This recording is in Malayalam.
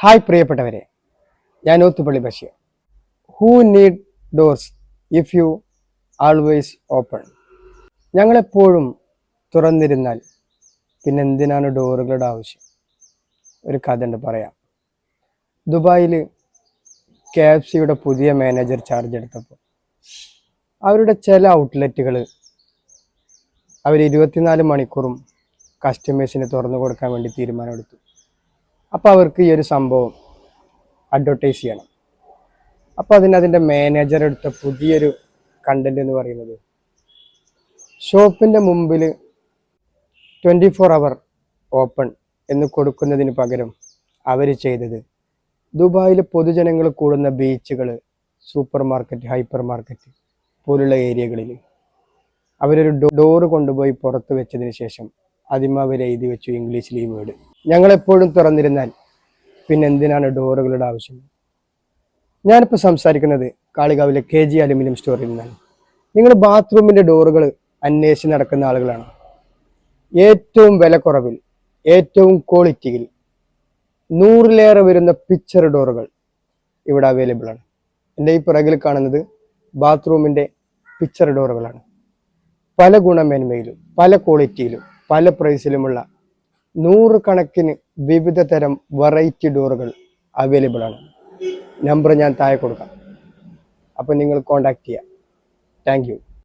ഹായ് പ്രിയപ്പെട്ടവരെ ഞാൻ Othupalli Basheer. Who need doors if you always open ഞങ്ങളെപ്പോഴും തുറന്നിരുന്നാൽ പിന്നെ എന്തിനാണ് ഡോറുകളുടെ ആവശ്യം? ഒരു കഥ ഉണ്ട് പറയാം. ദുബായിൽ കെ എഫ് സിയുടെ പുതിയ മാനേജർ ചാർജ് എടുത്തപ്പോൾ അവരുടെ ചില ഔട്ട്ലെറ്റുകൾ അവർ ഇരുപത്തിനാല് മണിക്കൂറും കസ്റ്റമേഴ്സിന് തുറന്നു കൊടുക്കാൻ വേണ്ടി തീരുമാനമെടുത്തു. അപ്പോൾ അവർക്ക് ഈ ഒരു സംഭവം അഡ്വർട്ടൈസ് ചെയ്യണം. അപ്പോൾ അതിന് അതിന്റെ മാനേജർ എടുത്ത പുതിയൊരു കണ്ടന്റ് എന്ന് പറയുന്നത് ഷോപ്പിന്റെ മുമ്പിൽ ട്വന്റി ഫോർ അവർ ഓപ്പൺ എന്ന് കൊടുക്കുന്നതിന് പകരം അവർ ചെയ്തത് ദുബായിലെ പൊതുജനങ്ങൾ കൂടുന്ന ബീച്ചുകൾ സൂപ്പർ മാർക്കറ്റ് ഹൈപ്പർ മാർക്കറ്റ് പോലുള്ള ഏരിയകളിൽ അവരൊരു ഡോറ് കൊണ്ടുപോയി പുറത്ത് വെച്ചതിന് ശേഷം അതിമ അവർ എഴുതി വെച്ചു ഇംഗ്ലീഷിൽ ഈ വേർഡ് ഞങ്ങളെപ്പോഴും തുറന്നിരുന്നാൽ പിന്നെ എന്തിനാണ് ഡോറുകളുടെ ആവശ്യം? ഞാനിപ്പോൾ സംസാരിക്കുന്നത് കാളികാവിലെ കെ ജി അലുമിനിയം സ്റ്റോറിൽ നിന്നാണ്. നിങ്ങൾ ബാത്റൂമിന്റെ ഡോറുകൾ അന്വേഷിച്ച് നടക്കുന്ന ആളുകളാണ്. ഏറ്റവും വിലക്കുറവിൽ കുറവിൽ ഏറ്റവും ക്വാളിറ്റിയിൽ നൂറിലേറെ വരുന്ന പിക്ചർ ഡോറുകൾ ഇവിടെ അവൈലബിൾ ആണ്. എന്റെ ഈ പിറകിൽ കാണുന്നത് ബാത്റൂമിന്റെ പിക്ചർ ഡോറുകളാണ്. പല ഗുണമേന്മയിലും പല ക്വാളിറ്റിയിലും പല പ്രൈസിലുമുള്ള നൂറുകണക്കിന് വിവിധ തരം വെറൈറ്റി ഡോറുകൾ അവൈലബിൾ ആണ്. നമ്പർ ഞാൻ താഴെ കൊടുക്കാം. അപ്പോൾ നിങ്ങൾ കോണ്ടാക്ട് ചെയ്യാം. താങ്ക്